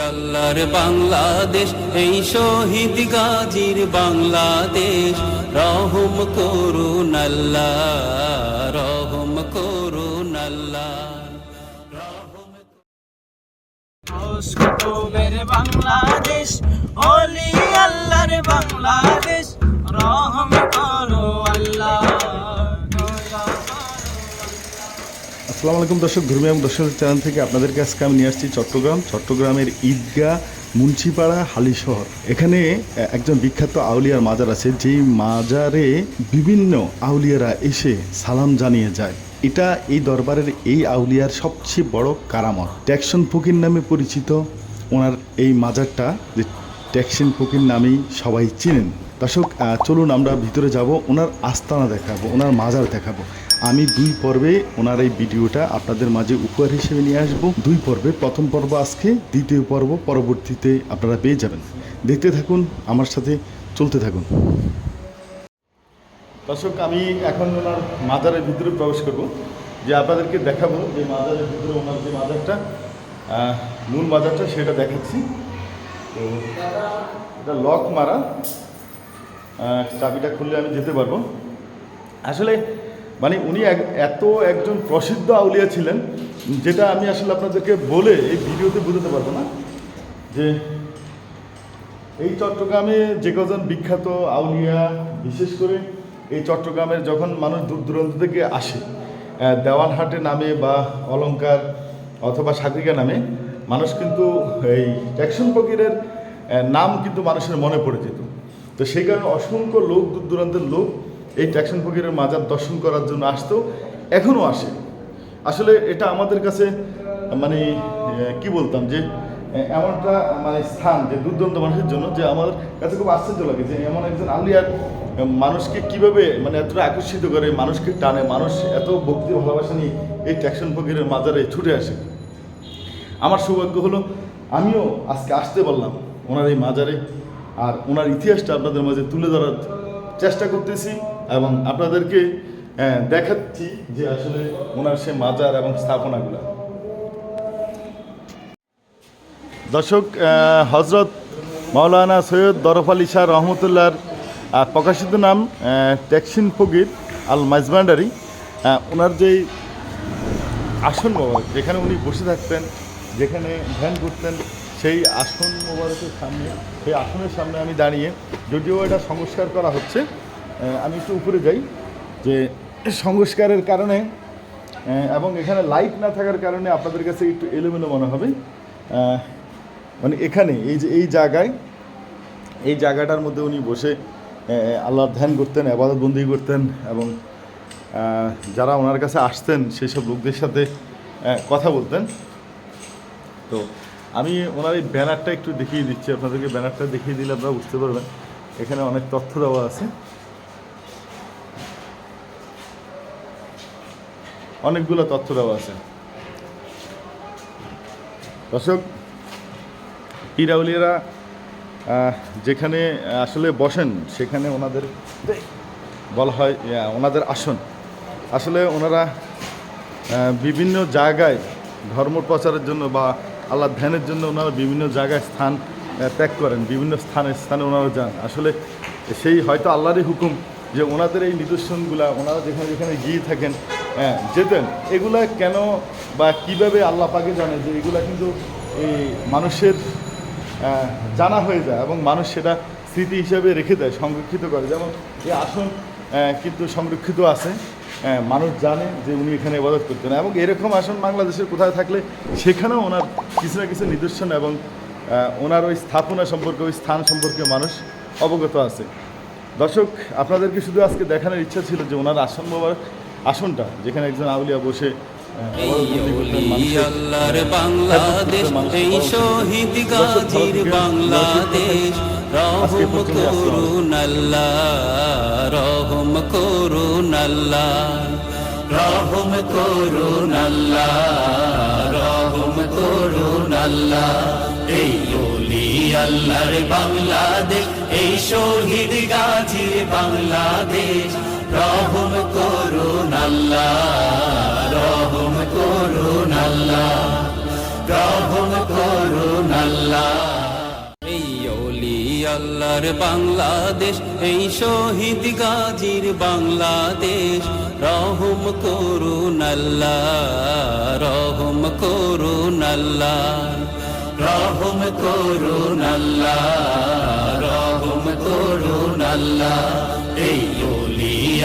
আল্লাহর বাংলাদেশ, এই শহীদ গাজীর বাংলাদেশ। রহম করুন আল্লাহ, রহম করুন আল্লাহ। বাংলাদেশ, অলি আল্লাহর বাংলাদেশ, রহম করো আসসালামু আলাইকুম দর্শক ধর্মী এবং দর্শক চ্যানেল থেকে আপনাদেরকে আজকে আমি নিয়ে আসছি চট্টগ্রাম। চট্টগ্রামের ঈদগাহ, মুন্সিপাড়া, হালি শহর। এখানে একজন বিখ্যাত আউলিয়ার মাজার আছে, যেই মাজারে বিভিন্ন আউলিয়ারা এসে সালাম জানিয়ে যায়। এটা এই দরবারের এই আউলিয়ার সবচেয়ে বড় কারামত। ট্যাকশন ফকির নামে পরিচিত ওনার এই মাজারটা, যে ট্যাকশন ফকির নামেই সবাই চিনেন। দর্শক চলুন আমরা ভিতরে যাব, ওনার আস্তানা দেখাবো, ওনার মাজার দেখাবো। আমি দুই পর্বে ওনার এই ভিডিওটা আপনাদের মাঝে উপহার হিসেবে নিয়ে আসব। দুই পর্বে, প্রথম পর্ব আজকে, দ্বিতীয় পর্ব পরবর্তীতে আপনারা পেয়ে যাবেন। দেখতে থাকুন, আমার সাথে চলতে থাকুন। দর্শক, আমি এখন ওনার মাজারের ভিতরে প্রবেশ করব। যে আপনাদেরকে দেখাবো যে মাজারের ভিতরে ওনার যে মাজারটা মূল মাজারটা সেটা দেখাচ্ছি। তো এটা লক মারা। চাবিটা খুললে আমি যেতে পারব। আসলে মানে উনি এত একজন প্রসিদ্ধ আউলিয়া ছিলেন, যেটা আমি আসলে আপনাদেরকে বলে এই ভিডিওতে বোঝাতে পারব না, যে এই চট্টগ্রামে যে কজন বিখ্যাত আউলিয়া, বিশেষ করে এই চট্টগ্রামের যখন মানুষ দূর দূরান্ত থেকে আসে দেওয়ানহাটে নামে বা অলঙ্কার অথবা সাগরিকা নামে, মানুষ কিন্তু এই ট্যাকশন ফকিরের নাম কিন্তু মানুষের মনে পড়ে যেত। তো সেই কারণে অসংখ্য লোক দূর দূরান্তের লোক এই ট্যাকশন ফকিরের মাজার দর্শন করার জন্য আসতো এখনও আসে। আসলে এটা আমাদের কাছে মানে কি বলতাম যে আহ, এমন একটা মানে স্থান যে দুর্দান্ত মানুষের জন্য যে আমার কাছে খুব আশ্চর্য লাগে যে এমন একজন আলিয়ার মানুষকে কীভাবে মানে এতটা আকর্ষিত করে মানুষকে টানে মানুষ এত ভক্তি ভালোবাসা নিয়ে এই ট্যাকশন ফকিরের মাজারে ছুটে আসে। আমার সৌভাগ্য হলো আমিও আজকে আসতে পারলাম ওনার এই মাজারে। আর ওনার ইতিহাসটা আপনাদের মাঝে তুলে ধরার চেষ্টা করতেছি। এবং আপনাদেরকে দেখাচ্ছি যে আসলে ওনার সে মাজার এবং স্থাপনাগুলো। দর্শক হজরত মাওলানা সৈয়দ দরফ আলী শাহ রহমতুল্লাহর প্রকাশিত নাম ট্যাক্সিন ফকির আল মাইজবান্ডারি ওনার যেই আসন মোবারক, যেখানে উনি বসে থাকতেন, যেখানে ধ্যান করতেন, সেই আসন মোবারকের সামনে, সেই আসনের সামনে আমি দাঁড়িয়ে যদিও এটা সংস্কার করা হচ্ছে আমি একটু উপরে যাই, যে সংস্কারের কারণে এবং এখানে লাইট না থাকার কারণে আপনাদের কাছে একটু এলোমেলো মনে হবে। মানে এখানে, এই যে, এই জায়গায়, এই জায়গাটার মধ্যে উনি বসে আল্লাহর ধ্যান করতেন, আবাদত বন্দি করতেন, এবং যারা ওনার কাছে আসতেন সেই সব লোকদের সাথে কথা বলতেন। তো আমি ওনার এই ব্যানারটা একটু দেখিয়ে দিচ্ছি, আপনাদেরকে ব্যানারটা দেখিয়ে দিলে আপনারা বুঝতে পারবেন। এখানে অনেক তথ্য দেওয়া আছে। অনেকগুলো তথ্য দেওয়া আছে। দর্শক পীরাউলিয়ারা আহ, যেখানে আসলে বসেন সেখানে ওনাদের বলা হয় ওনাদের আসন। আসলে ওনারা বিভিন্ন জায়গায় ধর্ম প্রচারের জন্য বা আল্লাহ ধ্যানের জন্য ওনারা বিভিন্ন জায়গায় স্থান ত্যাগ করেন বিভিন্ন স্থানে স্থানে ওনারা যান। আসলে সেই হয়তো আল্লাহরই হুকুম যে ওনাদের এই নিদর্শনগুলা ওনারা যেখানে যেখানে গিয়ে থাকেন হ্যাঁ, যেতেন। এগুলা কেন বা কীভাবে আল্লাহ পাকে জানে যে এগুলা কিন্তু এই মানুষের জানা হয়ে যায় এবং মানুষ সেটা স্মৃতি হিসাবে রেখে দেয় সংরক্ষিত করে। যেমন এই আসন কিন্তু সংরক্ষিত আছে। মানুষ জানে যে উনি এখানে ইবাদত করতেন এবং এরকম আসন বাংলাদেশের কোথায় থাকলে সেখানেও ওনার কিছু না কিছু নিদর্শন এবং ওনার ওই স্থাপনা সম্পর্কে ওই স্থান সম্পর্কে মানুষ অবগত আছে। দর্শক আপনাদেরকে শুধু আজকে দেখানোর ইচ্ছা ছিল যে ওনার আসন বাবার আসনটা যেখানে একজন আউলিয়া বসে আল্লাহর বাংলাদেশ এই শহীদ গাজীর বাংলাদেশ রহম করুন আল্লাহ রহম করুন আল্লাহ রহম করুন আল্লাহ রহম করুন আল্লাহ এই আল্লাহর বাংলাদেশ এই শহীদ গাজীর বাংলাদেশ রহম করুন আল্লাহ, রহম করুন আল্লাহ, রহম করুন আল্লাহ। আল্লাহর বাংলাদেশ, এই শহীদ গাজীর বাংলাদেশ, রহম করুন আল্লাহ, রহম করুন আল্লাহ, রহম করুন আল্লাহ, রহম করুন আল্লাহ। এই